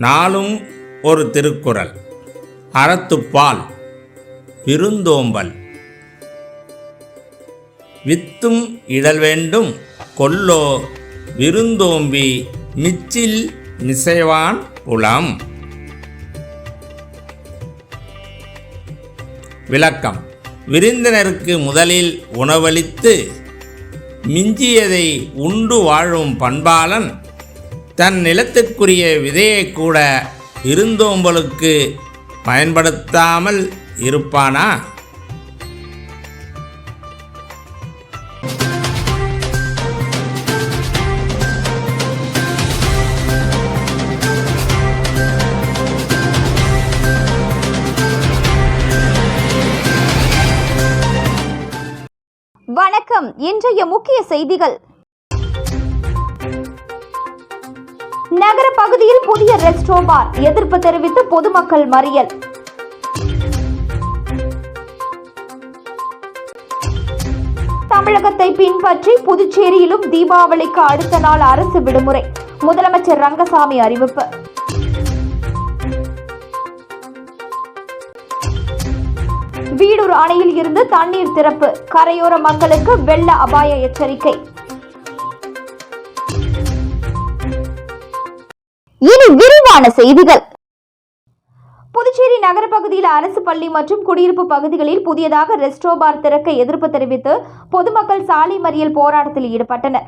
நாளும் ஒரு திருக்குறள். அறத்துப்பால் விருந்தோம்பல். வித்தும் இடல் வேண்டும் கொல்லோ விருந்தோம்பி மிச்சில் மிசைவான் புலம். விளக்கம். விருந்தினருக்கு முதலில் உணவளித்து மிஞ்சியதை உண்டு வாழும் பண்பாளன் தன் நிலத்திற்குரிய விதையை கூட இருந்தோம்பலுக்கு பயன்படுத்தாமல் இருப்பானா? வணக்கம். இன்றைய முக்கிய செய்திகள். நகர பகுதியில் புதிய ரெஸ்டோ பார் எதிர்ப்பு தெரிவித்து பொதுமக்கள் மறியல். தமிழகத்தை பின்பற்றி புதுச்சேரியிலும் தீபாவளிக்கு அடுத்த நாள் அரசு விடுமுறை. முதலமைச்சர் ரங்கசாமி அறிவிப்பு. வீடூர் அணையில் இருந்து தண்ணீர் திறப்பு. கரையோர மக்களுக்கு வெள்ள அபாய எச்சரிக்கை. இனி விரிவான செய்திகள். புதுச்சேரி நகர பகுதியில் அரசு பள்ளி மற்றும் குடியிருப்பு பகுதிகளில் புதியதாக ரெஸ்டோ பார் திறக்க எதிர்ப்பு தெரிவித்து பொதுமக்கள் சாலை மறியல் போராட்டத்தில் ஈடுபட்டனர்.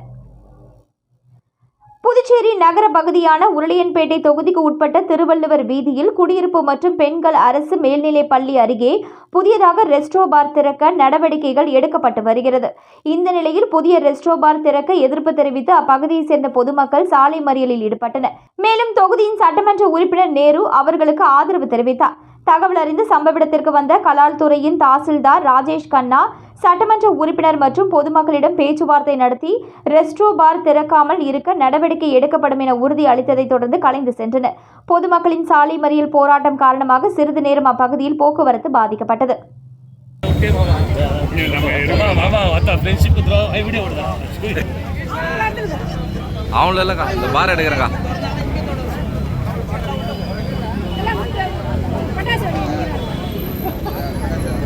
புதுச்சேரி நகர பகுதியான உருளையன்பேட்டை தொகுதிக்கு உட்பட்ட திருவள்ளுவர் வீதியில் குடியிருப்பு மற்றும் பெண்கள் அரசு மேல்நிலைப் பள்ளி அருகே புதியதாக ரெஸ்டோ பார் திறக்க நடவடிக்கைகள் எடுக்கப்பட்டு வருகிறது. இந்த நிலையில் புதிய ரெஸ்டோ பார் திறக்க எதிர்ப்பு தெரிவித்து அப்பகுதியைச் சேர்ந்த பொதுமக்கள் சாலை மறியலில் ஈடுபட்டனர். மேலும் தொகுதியின் சட்டமன்ற உறுப்பினர் நேரு அவர்களுக்கு ஆதரவு தெரிவித்தார். தகவல் அறிந்து சம்பவ இடத்திற்கு வந்த கலால் துறையின் தாசில்தார் ராஜேஷ் கண்ணா சட்டமன்ற உறுப்பினர் மற்றும் பொதுமக்களிடம் பேச்சுவார்த்தை நடத்தி ரெஸ்ட்ரோ பார் திறக்காமல் இருக்க நடவடிக்கை எடுக்கப்படும் என உறுதி அளித்ததை தொடர்ந்து கலைந்து சென்றனர். பொதுமக்களின் சாலை மறியல் போராட்டம் காரணமாக சிறிது நேரம் அப்பகுதியில் போக்குவரத்து பாதிக்கப்பட்டது. அவங்களெல்லாம் இந்த பார் வந்தா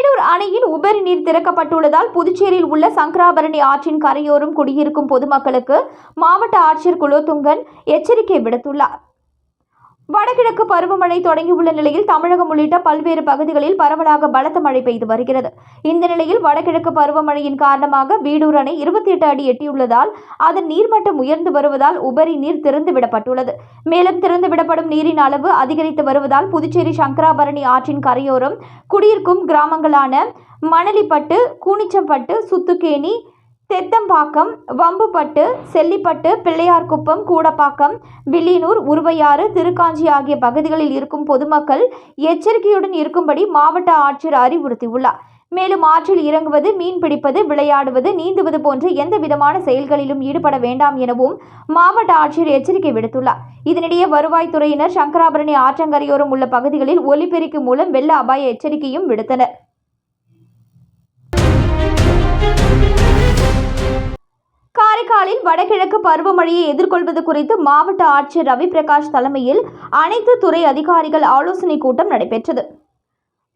ஜனங்க அணையின் அணையில் உபரி நீர் திறக்கப்பட்டுள்ளதால் புதுச்சேரியில் உள்ள சங்கராபரணி ஆற்றின் கரையோரம் குடியிருக்கும் பொதுமக்களுக்கு மாவட்ட ஆட்சியர் குலோத்துங்கன் எச்சரிக்கை விடுத்துள்ளார். வடகிழக்கு பருவமழை தொடங்கியுள்ள நிலையில் தமிழகம் உள்ளிட்ட பல்வேறு பகுதிகளில் பரவலாக பலத்த மழை பெய்து வருகிறது. இந்த நிலையில் வடகிழக்கு பருவமழையின் காரணமாக வீடூர் அணை இருபத்தி எட்டு அடி எட்டியுள்ளதால் அதன் நீர்மட்டம் உயர்ந்து வருவதால் உபரி நீர் திறந்துவிடப்பட்டுள்ளது மேலும் திறந்துவிடப்படும் நீரின் அளவு அதிகரித்து வருவதால் புதுச்சேரி சங்கராபரணி ஆற்றின் கரையோரம் குடியிருக்கும் கிராமங்களான மணலிப்பட்டு கூனிச்சம்பட்டு சுத்துக்கேணி தெத்தம்பாக்கம் வம்புப்பட்டு செல்லிப்பட்டு பிள்ளையார்குப்பம் கூடப்பாக்கம் வில்லியனூர் உருவையாறு திருக்காஞ்சி ஆகிய பகுதிகளில் இருக்கும் பொதுமக்கள் எச்சரிக்கையுடன் இருக்கும்படி மாவட்ட ஆட்சியர் அறிவுறுத்தியுள்ளார். மேலும் ஆற்றில் இறங்குவது மீன் பிடிப்பது விளையாடுவது நீந்துவது போன்ற எந்த விதமான செயல்களிலும் ஈடுபட வேண்டாம் எனவும் மாவட்ட ஆட்சியர் எச்சரிக்கை விடுத்துள்ளார். இதனிடையே வருவாய்த்துறையினர் சங்கராபரணி ஆற்றங்கரையோரம் உள்ள பகுதிகளில் ஒலிபெருக்கு மூலம் வெள்ள அபாய எச்சரிக்கையும் விடுத்தனர். காரைக்காலில் வடகிழக்கு பருவமழையை எதிர்கொள்வது குறித்து மாவட்ட ஆட்சியர் ரவி பிரகாஷ் தலைமையில் அனைத்து துறை அதிகாரிகள் ஆலோசனைக் கூட்டம் நடைபெற்றது.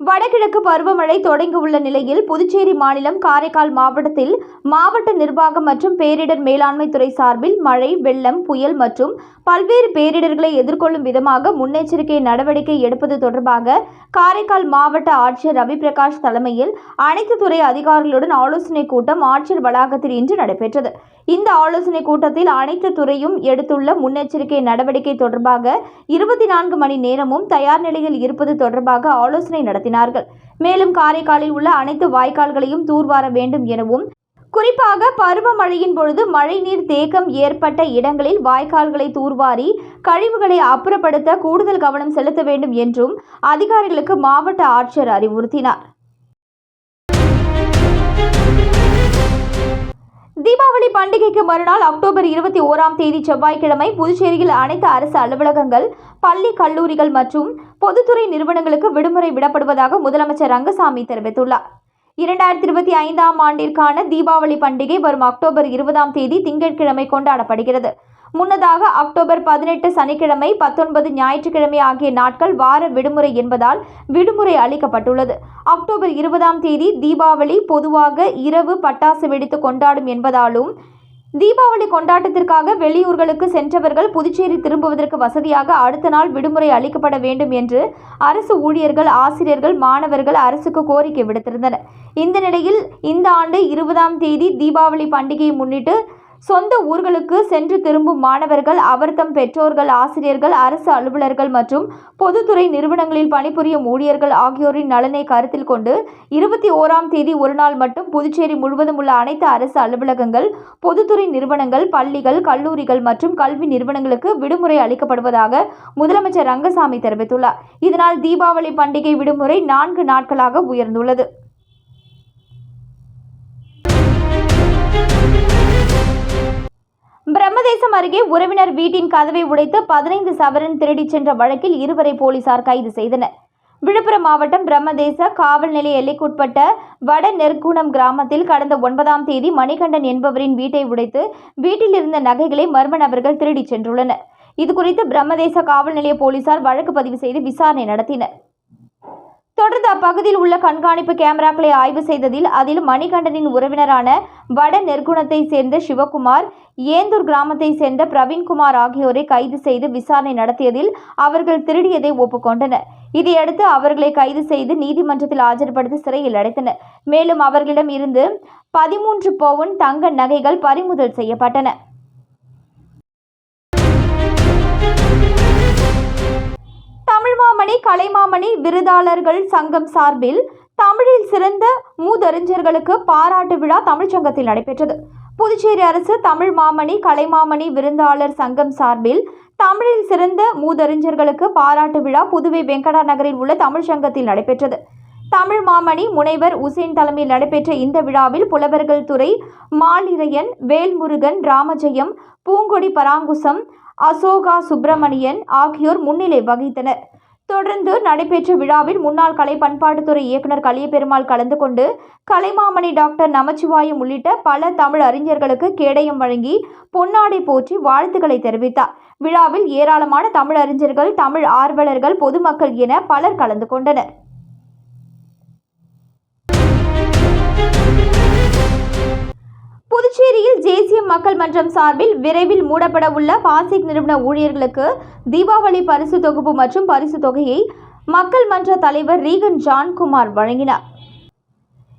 வடகிழக்கு பருவமழை தொடங்கியுள்ள நிலையில் புதுச்சேரி மாநிலம் காரைக்கால் மாவட்டத்தில் மாவட்ட நிர்வாகம் மற்றும் பேரிடர் மேலாண்மை துறை சார்பில் மழை வெள்ளம் புயல் மற்றும் பல்வேறு பேரிடர்களை எதிர்கொள்ளும் விதமாக முன்னெச்சரிக்கை நடவடிக்கை எடுப்பது தொடர்பாக காரைக்கால் மாவட்ட ஆட்சியர் ரவி பிரகாஷ் தலைமையில் அனைத்து துறை அதிகாரிகளுடன் ஆலோசனைக் கூட்டம் ஆட்சியர் வளாகத்தில் இன்று நடைபெற்றது. இந்த ஆலோசனை கூட்டத்தில் அனைத்து துறையும் எடுத்துள்ள முன்னெச்சரிக்கை நடவடிக்கை தொடர்பாக இருபத்தி நான்கு மணி நேரமும் தயார் நிலையில் இருப்பது தொடர்பாக ஆலோசனை நடத்தினார்கள். மேலும் காரைக்காலில் உள்ள அனைத்து வாய்க்கால்களையும் தூர்வார வேண்டும் எனவும் குறிப்பாக பருவமழையின் பொழுது மழைநீர் தேக்கம் ஏற்பட்ட இடங்களில் வாய்க்கால்களை தூர்வாரி கழிவுகளை அப்புறப்படுத்த கூடுதல் கவனம் செலுத்த வேண்டும் என்றும் அதிகாரிகளுக்கு மாவட்ட ஆட்சியர் அறிவுறுத்தினார். தீபாவளி பண்டிகைக்கு மறுநாள் அக்டோபர் இருபத்தி ஓராம் தேதி செவ்வாய்க்கிழமை புதுச்சேரியில் அனைத்து அரசு அலுவலகங்கள் பள்ளி கல்லூரிகள் மற்றும் பொதுத்துறை நிறுவனங்களுக்கு விடுமுறை விடப்படுவதாக முதலமைச்சர் ரங்கசாமி தெரிவித்துள்ளார். இரண்டாயிரத்தி இருபத்தி ஐந்தாம் ஆண்டிற்கான தீபாவளி பண்டிகை வரும் அக்டோபர் இருபதாம் தேதி திங்கட்கிழமை கொண்டாடப்படுகிறது. முன்னதாக அக்டோபர் பதினெட்டு சனிக்கிழமை பத்தொன்பது ஞாயிற்றுக்கிழமை ஆகிய நாட்கள் வார விடுமுறை என்பதால் விடுமுறை அளிக்கப்பட்டுள்ளது. அக்டோபர் இருபதாம் தேதி தீபாவளி பொதுவாக இரவு பட்டாசு வெடித்து கொண்டாடும் என்பதாலும் தீபாவளி கொண்டாட்டத்திற்காக வெளியூர்களுக்கு சென்றவர்கள் புதுச்சேரி திரும்புவதற்கு வசதியாக அடுத்த நாள் விடுமுறை அளிக்கப்பட வேண்டும் என்று அரசு ஊழியர்கள் ஆசிரியர்கள் மாணவர்கள் அரசுக்கு கோரிக்கை விடுத்திருந்தனர். இந்த நிலையில் இந்த ஆண்டு இருபதாம் தேதி தீபாவளி பண்டிகையை முன்னிட்டு சொந்த ஊர்களுக்கு சென்று திரும்பும் மாணவர்கள் அவர்தம் பெற்றோர்கள் ஆசிரியர்கள் அரசு அலுவலர்கள் மற்றும் பொதுத்துறை நிறுவனங்களில் பணிபுரியும் ஊழியர்கள் ஆகியோரின் நலனை கருத்தில் கொண்டு இருபத்தி ஓராம் தேதி ஒரு நாள் மட்டும் புதுச்சேரி முழுவதும் உள்ள அனைத்து அரசு அலுவலகங்கள் பொதுத்துறை நிறுவனங்கள் பள்ளிகள் கல்லூரிகள் மற்றும் கல்வி நிறுவனங்களுக்கு விடுமுறை அளிக்கப்படுவதாக முதலமைச்சர் ரங்கசாமி தெரிவித்துள்ளார். இதனால் தீபாவளி பண்டிகை விடுமுறை நான்கு நாட்களாக உயர்ந்துள்ளது. பிரம்மதேசம் அருகே உறவினர் வீட்டின் கதவை உடைத்து பதினைந்து சவரன் திருடிச் சென்ற வழக்கில் இருவரை போலீசார் கைது செய்தனர். விழுப்புரம் மாவட்டம் பிரம்மதேச காவல் நிலைய எல்லைக்குட்பட்ட வட நெற்குணம் கிராமத்தில் கடந்த ஒன்பதாம் தேதி மணிகண்டன் என்பவரின் வீட்டை உடைத்து வீட்டில் இருந்த நகைகளை மர்ம நபர்கள் திருடிச் சென்றுள்ளனர். இதுகுறித்து பிரம்மதேச காவல் நிலைய போலீசார் வழக்கு பதிவு செய்து விசாரணை நடத்தினர். தொடர்ந்து அப்பகுதியில் உள்ள கண்காணிப்பு கேமராக்களை ஆய்வு செய்ததில் அதில் மணிகண்டனின் உறவினரான வட நெற்குணத்தை சேர்ந்த சிவகுமார் ஏந்தூர் கிராமத்தை சேர்ந்த பிரவீன்குமார் ஆகியோரை கைது செய்து விசாரணை நடத்தியதில் அவர்கள் திருடியதை ஒப்புக்கொண்டனர். இதையடுத்து அவர்களை கைது செய்து நீதிமன்றத்தில் ஆஜர்படுத்தி சிறையில் அடைத்தனர். மேலும் அவர்களிடம் இருந்து பதிமூன்று பவுன் தங்க நகைகள் பறிமுதல் செய்யப்பட்டன. சென்னை கலைமாமணி விருதாளர்கள் சங்கம் சார்பில் தமிழில் சிறந்த மூதறிஞர்களுக்கு பாராட்டு விழா தமிழ்ச்சங்கத்தில் நடைபெற்றது. புதுச்சேரி அரசு தமிழ் மாமணி கலைமாமணி விருந்தாளர் சங்கம் சார்பில் தமிழில் சிறந்த மூதறிஞர்களுக்கு பாராட்டு விழா புதுவை வெங்கடா நகரில் உள்ள தமிழ்ச்சங்கத்தில் நடைபெற்றது. தமிழ் மாமணி முனைவர் உசேன் தலைமையில் நடைபெற்ற இந்த விழாவில் புலவர்கள் துறை மாலிரையன் வேல்முருகன் ராமஜெயம் பூங்கொடி பராங்குசம் அசோகா சுப்பிரமணியன் ஆகியோர் முன்னிலை வகித்தனர். தொடர்ந்து நடைபெற்ற விழாவில் முன்னாள் கலை பண்பாட்டுத்துறை இயக்குனர் கலியபெருமாள் கலந்து கொண்டு கலைமாமணி டாக்டர் நமச்சிவாயம் உள்ளிட்ட பல தமிழ் அறிஞர்களுக்கு கேடயம் வழங்கி பொன்னாடை போற்றி வாழ்த்துக்களை தெரிவித்தார். விழாவில் ஏராளமான தமிழ் அறிஞர்கள் தமிழ் ஆர்வலர்கள் பொதுமக்கள் என பலர் கலந்து கொண்டனர். புதுச்சேரியில் தேசிய மக்கள் மன்றம் சார்பில் விரைவில் மூடப்பட உள்ள பாசிக் நிறுவன ஊழியர்களுக்கு தீபாவளி பரிசு தொகுப்பு மற்றும் பரிசு தொகையை மக்கள் மன்ற தலைவர் ரீகன் ஜான்குமார் வழங்கினார்.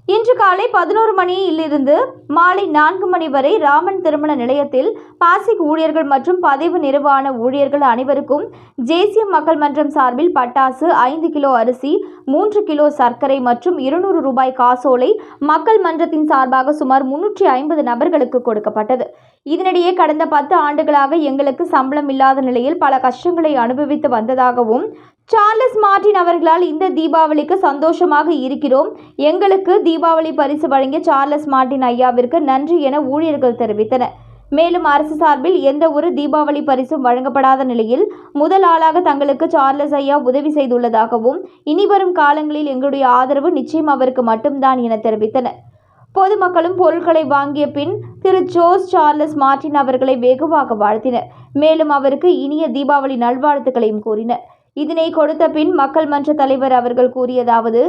இன்று காலை பதினோரு மணியிலிருந்து மாலை நான்கு மணி வரை ராமன் திருமண நிலையத்தில் பாசிக் ஊழியர்கள் மற்றும் பதிவு நிர்வாண ஊழியர்கள் அனைவருக்கும் தேசிய மக்கள் மன்றம் சார்பில் பட்டாசு ஐந்து கிலோ அரிசி மூன்று கிலோ சர்க்கரை மற்றும் இருநூறு ரூபாய் காசோலை மக்கள் மன்றத்தின் சார்பாக சுமார் முன்னூற்றி ஐம்பது நபர்களுக்கு கொடுக்கப்பட்டது. இதனிடையே கடந்த பத்து ஆண்டுகளாக எங்களுக்கு சம்பளம் இல்லாத நிலையில் பல கஷ்டங்களை அனுபவித்து வந்ததாகவும் சார்லஸ் மார்டின் அவர்களால் இந்த தீபாவளிக்கு சந்தோஷமாக இருக்கிறோம். எங்களுக்கு தீபாவளி பரிசு வழங்கிய சார்லஸ் மார்டின் ஐயாவிற்கு நன்றி என ஊழியர்கள் தெரிவித்தனர். மேலும் அரசு சார்பில் எந்த ஒரு தீபாவளி பரிசும் வழங்கப்படாத நிலையில் முதல் ஆளாக தங்களுக்கு சார்லஸ் ஐயா உதவி செய்துள்ளதாகவும் இனி வரும் காலங்களில் எங்களுடைய ஆதரவு நிச்சயம் அவருக்கு மட்டும்தான் என தெரிவித்தனர். பொதுமக்களும் பொருட்களை வாங்கிய பின் திரு ஜோஸ் சார்லஸ் மார்டின் அவர்களை வெகுவாக வாழ்த்தினர். மேலும் அவருக்கு இனிய தீபாவளி நல்வாழ்த்துக்களையும் கூறினர். இதனை கொடுத்த பின் மக்கள் மன்ற தலைவர் அவர்கள் கூறியதாவது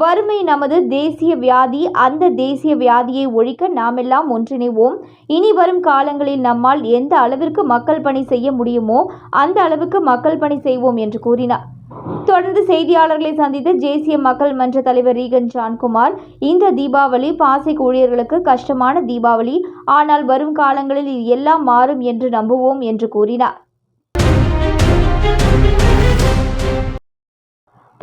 வறுமை நமது தேசிய வியாதி அந்த தேசிய வியாதியை ஒழிக்க நாமெல்லாம் ஒன்றிணைவோம். இனி வரும் காலங்களில் நம்மால் எந்த அளவிற்கு மக்கள் பணி செய்ய முடியுமோ அந்த அளவுக்கு மக்கள் பணி செய்வோம் என்று கூறினார். தொடர்ந்து செய்தியாளர்களை சந்தித்த தேசிய மக்கள் மன்ற தலைவர் ரீகன் ஜான்குமார் இந்த தீபாவளி பாசிக் ஊழியர்களுக்கு கஷ்டமான தீபாவளி. ஆனால் வரும் காலங்களில் இது எல்லாம் மாறும் என்று நம்புவோம் என்று கூறினார்.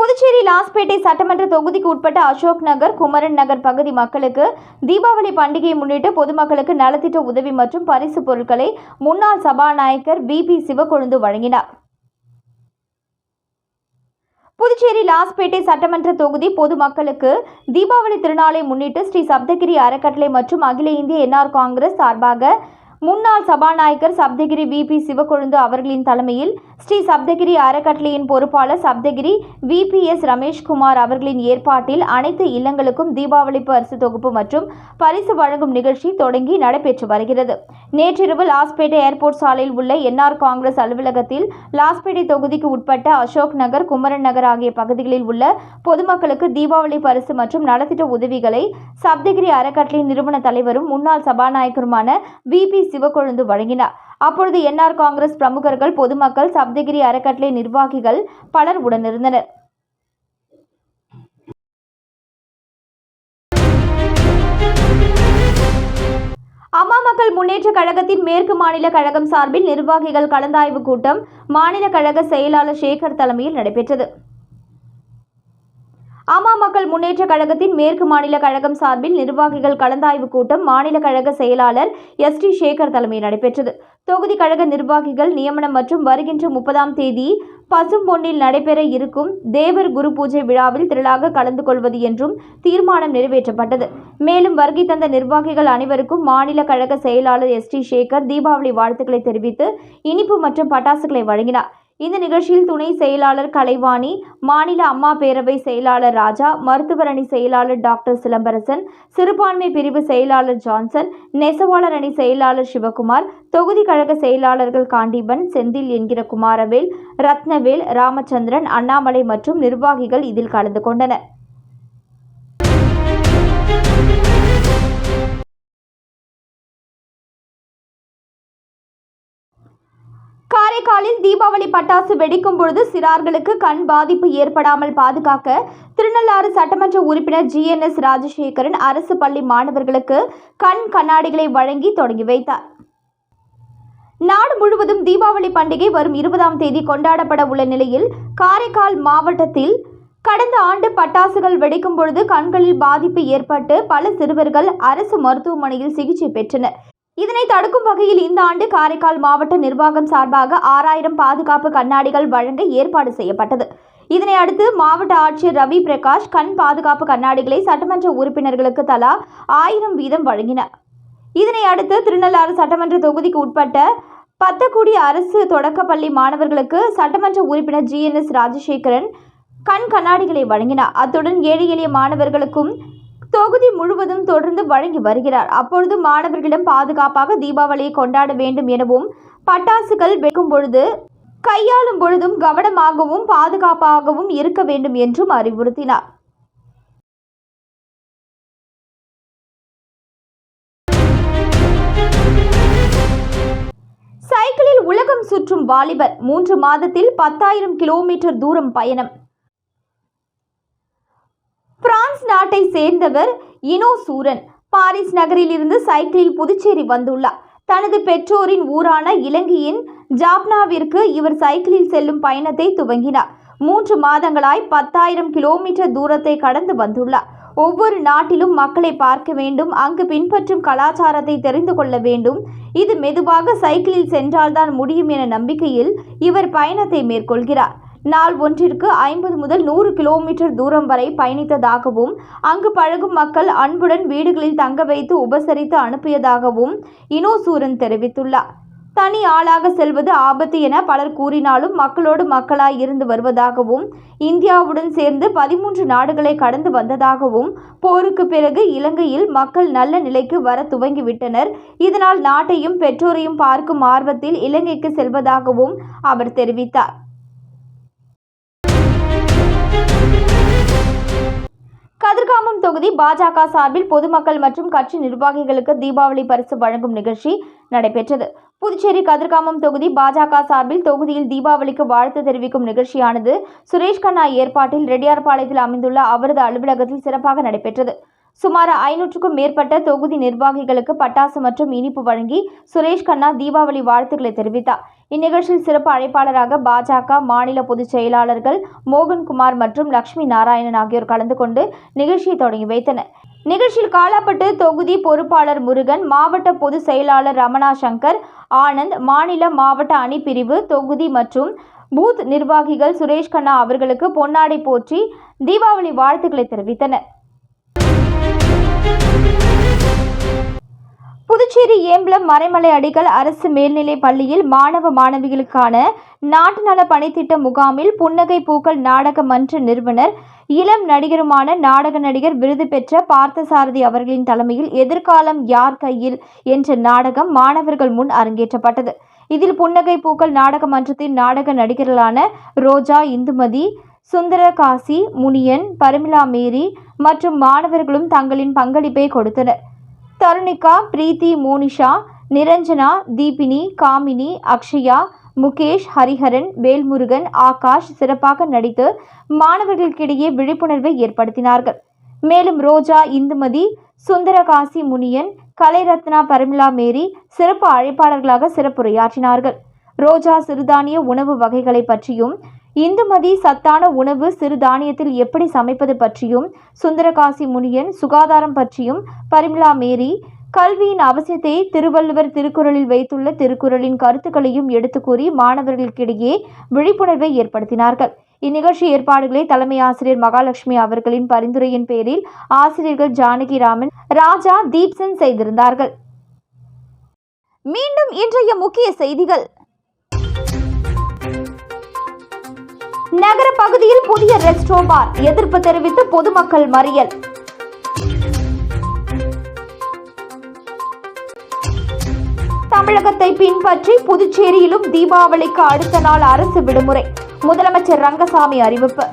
புதுச்சேரி லாஸ்பேட்டை சட்டமன்ற தொகுதிக்கு உட்பட்ட அசோக் நகர் குமரன் நகர் பகுதி மக்களுக்கு தீபாவளி பண்டிகையை முன்னிட்டு பொதுமக்களுக்கு நலத்திட்ட உதவி மற்றும் பரிசு பொருட்களை முன்னாள் சபாநாயகர் பிபி சிவக்கொழுந்து வழங்கினார். புதுச்சேரி லாஸ்பேட்டை சட்டமன்ற தொகுதி பொதுமக்களுக்கு தீபாவளி திருநாளை முன்னிட்டு ஸ்ரீ சப்தகிரி அறக்கட்டளை மற்றும் அகில இந்திய என்ஆர் காங்கிரஸ் சார்பாக முன்னாள் சபாநாயகர் சப்தகிரி விபி சிவக்கொழுந்து அவர்களின் தலைமையில் ஸ்ரீ சப்தகிரி அறக்கட்டளையின் பொறுப்பாளர் சப்தகிரி விபிஎஸ் ரமேஷ்குமார் அவர்களின் ஏற்பாட்டில் அனைத்து இல்லங்களுக்கும் தீபாவளி பரிசு தொகுப்பு மற்றும் பரிசு வழங்கும் நிகழ்ச்சி தொடங்கி நடைபெற்று வருகிறது. நேற்றிரவு லாஸ்பேட்டை ஏர்போர்ட் சாலையில் உள்ள என்ஆர் காங்கிரஸ் அலுவலகத்தில் லாஸ்பேட்டை தொகுதிக்கு உட்பட்ட அசோக் நகர் குமரன் நகர் ஆகிய பகுதிகளில் உள்ள பொதுமக்களுக்கு தீபாவளி பரிசு மற்றும் நலத்திட்ட உதவிகளை சப்தகிரி அறக்கட்டளை நிறுவன தலைவரும் முன்னாள் சபாநாயகருமான விபி சிவக்கொழுந்து வழங்கினார். அப்பொழுது என்ஆர் காங்கிரஸ் பிரமுகர்கள் பொதுமக்கள் சப்தகிரி அறக்கட்டளை நிர்வாகிகள் பலர் உடனிருந்தனர். அம்மா மக்கள் முன்னேற்ற கழகத்தின் மேற்கு மாநில கழகம் சார்பில் நிர்வாகிகள் கலந்தாய்வு கூட்டம் மாநில கழக செயலாளர் சேகர் தலைமையில் நடைபெற்றது. அம்மா மக்கள் முன்னேற்ற கழகத்தின் மேற்கு மாநில கழகம் சார்பில் நிர்வாகிகள் கலந்தாய்வு கூட்டம் மாநில கழக செயலாளர் எஸ் டி சேகர் தலைமையில் நடைபெற்றது. தொகுதி கழக நிர்வாகிகள் நியமனம் மற்றும் வருகின்ற முப்பதாம் தேதி பசும்பொன்னில் நடைபெற இருக்கும் தேவர் குரு பூஜை விழாவில் திரளாக கலந்து கொள்வது என்றும் தீர்மானம் நிறைவேற்றப்பட்டது. மேலும் வருகை தந்த நிர்வாகிகள் அனைவருக்கும் மாநில கழக செயலாளர் எஸ் டி சேகர் தீபாவளி வாழ்த்துக்களை தெரிவித்து இனிப்பு மற்றும் பட்டாசுகளை வழங்கினார். இந்த நிகழ்ச்சியில் துணை செயலாளர் கலைவாணி மாநில அம்மா பேரவை செயலாளர் ராஜா மருத்துவர் அணி செயலாளர் டாக்டர் சிலம்பரசன் சிறுபான்மை பிரிவு செயலாளர் ஜான்சன் நெசவாளர் அணி செயலாளர் சிவகுமார் தொகுதி கழக செயலாளர்கள் காண்டீபன் செந்தில் என்கிற குமாரவேல் ரத்னவேல் ராமச்சந்திரன் அண்ணாமலை மற்றும் நிர்வாகிகள் இதில் கலந்து கொண்டனர். காரைக்காலில் தீபாவளி பட்டாசு வெடிக்கும் பொழுது சிறார்களுக்கு கண் பாதிப்பு ஏற்படாமல் பாதுகாக்க திருநள்ளாறு சட்டமன்ற உறுப்பினர் ஜிஎன்எஸ் ராஜசேகரன் அரசு பள்ளி மாணவர்களுக்கு கண் கண்ணாடிகளை வழங்கி தொடங்கி வைத்தார். நாடு முழுவதும் தீபாவளி பண்டிகை வரும் இருபதாம் தேதி கொண்டாடப்பட உள்ள நிலையில் காரைக்கால் மாவட்டத்தில் கடந்த ஆண்டு பட்டாசுகள் வெடிக்கும் பொழுது கண்களில் பாதிப்பு ஏற்பட்டு பல சிறுவர்கள் அரசு மருத்துவமனையில் சிகிச்சை பெற்றனர். இதனை தடுக்கும் வகையில் இந்த ஆண்டு காரைக்கால் மாவட்ட நிர்வாகம் சார்பாக ஆறாயிரம் பாதுகாப்பு கண்ணாடிகள் வழங்க ஏற்பாடு செய்யப்பட்டது. இதனை அடுத்து மாவட்ட ஆட்சியர் ரவி பிரகாஷ் கண் பாதுகாப்பு கண்ணாடிகளை சட்டமன்ற உறுப்பினர்களுக்கு தலா ஆயிரம் வீதம் வழங்கினார். இதனை அடுத்து திருநள்ளாறு சட்டமன்ற தொகுதிக்கு உட்பட்ட பத்தக்குடி அரசு தொடக்கப்பள்ளி மாணவர்களுக்கு சட்டமன்ற உறுப்பினர் ஜிஎன்எஸ் ராஜசேகரன் கண் கண்ணாடிகளை வழங்கினார். அத்துடன் ஏழை எளிய மாணவர்களுக்கும் தொகுதி முழுவதும் தொடர்ந்து வழங்கி வருகிறார். அப்பொழுது மாணவர்களிடம் பாதுகாப்பாக தீபாவளியை கொண்டாட வேண்டும் எனவும் பட்டாசுகள் வைக்கும் பொழுது கையாளும் பொழுதும் கவனமாகவும் பாதுகாப்பாகவும் இருக்க வேண்டும் என்றும் அறிவுறுத்தினார். சைக்கிளில் உலகம் சுற்றும் வாலிபர். மூன்று மாதத்தில் பத்தாயிரம் கிலோமீட்டர் தூரம் பயணம். பிரான்ஸ் நாட்டை சேர்ந்தவர் இனோ சூரன் பாரிஸ் நகரிலிருந்து சைக்கிளில் புதுச்சேரி வந்துள்ளார். தனது பெற்றோரின் ஊரான இலங்கையின் ஜாப்னாவிற்கு இவர் சைக்கிளில் செல்லும் பயணத்தை துவங்கினார். மூன்று மாதங்களாய் பத்தாயிரம் கிலோமீட்டர் தூரத்தை கடந்து வந்துள்ளார். ஒவ்வொரு நாட்டிலும் மக்களை பார்க்க வேண்டும் அங்கு பின்பற்றும் கலாச்சாரத்தை தெரிந்து கொள்ள வேண்டும். இது மெதுவாக சைக்கிளில் சென்றால்தான் முடியும் என நம்பிக்கையில் இவர் பயணத்தை மேற்கொள்கிறார். நாள் ஒன்றிற்கு ஐம்பது முதல் நூறு கிலோமீட்டர் தூரம் வரை பயணித்ததாகவும் அங்கு பழகும் மக்கள் அன்புடன் வீடுகளில் தங்க வைத்து உபசரித்து அனுப்பியதாகவும் இனோசூரன் தெரிவித்துள்ளார். தனி ஆளாக செல்வது ஆபத்து என பலர் கூறினாலும் மக்களோடு மக்களாய் இருந்து வருவதாகவும் இந்தியாவுடன் சேர்ந்து பதிமூன்று நாடுகளை கடந்து வந்ததாகவும் போருக்கு பிறகு இலங்கையில் மக்கள் நல்ல நிலைக்கு வர துவங்கிவிட்டனர். இதனால் நாட்டையும் பெற்றோரையும் பார்க்கும் ஆர்வத்தில் இலங்கைக்கு செல்வதாகவும் அவர் தெரிவித்தார். தொகுதி பாஜக சார்பில் பொதுமக்கள் மற்றும் கட்சி நிர்வாகிகளுக்கு தீபாவளி பரிசு வழங்கும் நிகழ்ச்சி நடைபெற்றது. புதுச்சேரி கதிர்காமம் தொகுதி பாஜக சார்பில் தொகுதியில் தீபாவளிக்கு வாழ்த்து தெரிவிக்கும் நிகழ்ச்சியானது சுரேஷ் கண்ணா ஏற்பாட்டில் ரெட்டியார்பாளையத்தில் அமைந்துள்ள அவரது அலுவலகத்தில் சிறப்பாக நடைபெற்றது. சுமார் ஐநூற்றுக்கும் மேற்பட்ட தொகுதி நிர்வாகிகளுக்கு பட்டாசு மற்றும் இனிப்பு வழங்கி சுரேஷ் கண்ணா தீபாவளி வாழ்த்துக்களை தெரிவித்தார். இந்நிகழ்ச்சியில் சிறப்பு அழைப்பாளராக பாஜக மாநில பொதுச் செயலாளர்கள் மோகன்குமார் மற்றும் லட்சுமி நாராயணன் ஆகியோர் கலந்து கொண்டு நிகழ்ச்சியை தொடங்கி வைத்தனர். நிகழ்ச்சியில் காலாப்பட்டு தொகுதி பொறுப்பாளர் முருகன் மாவட்ட பொதுச் செயலாளர் ரமணா சங்கர் ஆனந்த் மாநில மாவட்ட அணிப்பிரிவு தொகுதி மற்றும் பூத் நிர்வாகிகள் சுரேஷ் கண்ணா அவர்களுக்கு பொன்னாடை போற்றி தீபாவளி வாழ்த்துக்களை தெரிவித்தனர். புதுச்சேரி ஏம்பலம் மறைமலை அடிகள் அரசு மேல்நிலைப் பள்ளியில் மாணவ மாணவிகளுக்கான நாட்டு நல பணித்திட்ட முகாமில் புன்னகை பூக்கள் நாடக மன்ற நிறுவனர் இளம் நடிகருமான நாடக நடிகர் விருது பெற்ற பார்த்தசாரதி அவர்களின் தலைமையில் எதிர்காலம் யார் கையில் என்ற நாடகம் மாணவர்கள் முன் அரங்கேற்றப்பட்டது. இதில் புன்னகை பூக்கள் நாடக மன்றத்தின் நாடக நடிகர்களான ரோஜா இந்துமதி சுந்தரகாசி முனியன் பரமிளா மேரி மற்றும் மாணவர்களும் தங்களின் பங்களிப்பை கொடுத்தனர். தருணிகா பிரீத்தி மோனிஷா நிரஞ்சனா தீபினி காமினி அக்ஷயா முகேஷ் ஹரிஹரன் வேல்முருகன் ஆகாஷ் சிறப்பாக நடித்து மாணவர்களுக்கிடையே விழிப்புணர்வை ஏற்படுத்தினார்கள். மேலும் ரோஜா இந்துமதி சுந்தரகாசி முனியன் கலைரத்னா பரமிளா மேரி சிறப்பு அழைப்பாளர்களாக சிறப்புரையாற்றினார்கள். ரோஜா சிறுதானிய உணவு வகைகளை பற்றியும் இந்துமதி சத்தான உணவு சிறுதானியத்தில் எப்படி சமைப்பது பற்றியும் சுந்தரகாசி முனியன் சுகாதாரம் பற்றியும் பரிமிளா மேரி கல்வியின் அவசியத்தை திருவள்ளுவர் திருக்குறளில் வைத்துள்ள திருக்குறளின் கருத்துக்களையும் எடுத்து கூறி மாணவர்களுக்கிடையே விழிப்புணர்வை ஏற்படுத்தினார்கள். இந்நிகழ்ச்சி ஏற்பாடுகளை தலைமை ஆசிரியர் மகாலட்சுமி அவர்களின் பரிந்துரையின் பேரில் ஆசிரியர்கள் ஜானகிராமன் ராஜா தீப்சன் செய்திருந்தார்கள். மீண்டும் இன்றைய முக்கிய செய்திகள். நகர பகுதியில் புதிய ரெஸ்டோ பார். எதிர்ப்பு தெரிவித்து பொதுமக்கள் மறியல். தமிழகத்தை பின்பற்றி புதுச்சேரியிலும் தீபாவளிக்கு அடுத்த நாள் அரசு விடுமுறை. முதலமைச்சர் ரங்கசாமி அறிவிப்பு.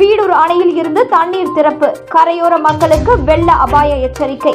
வீடூர் அணையில் இருந்து தண்ணீர் திறப்பு. கரையோர மக்களுக்கு வெள்ள அபாய எச்சரிக்கை.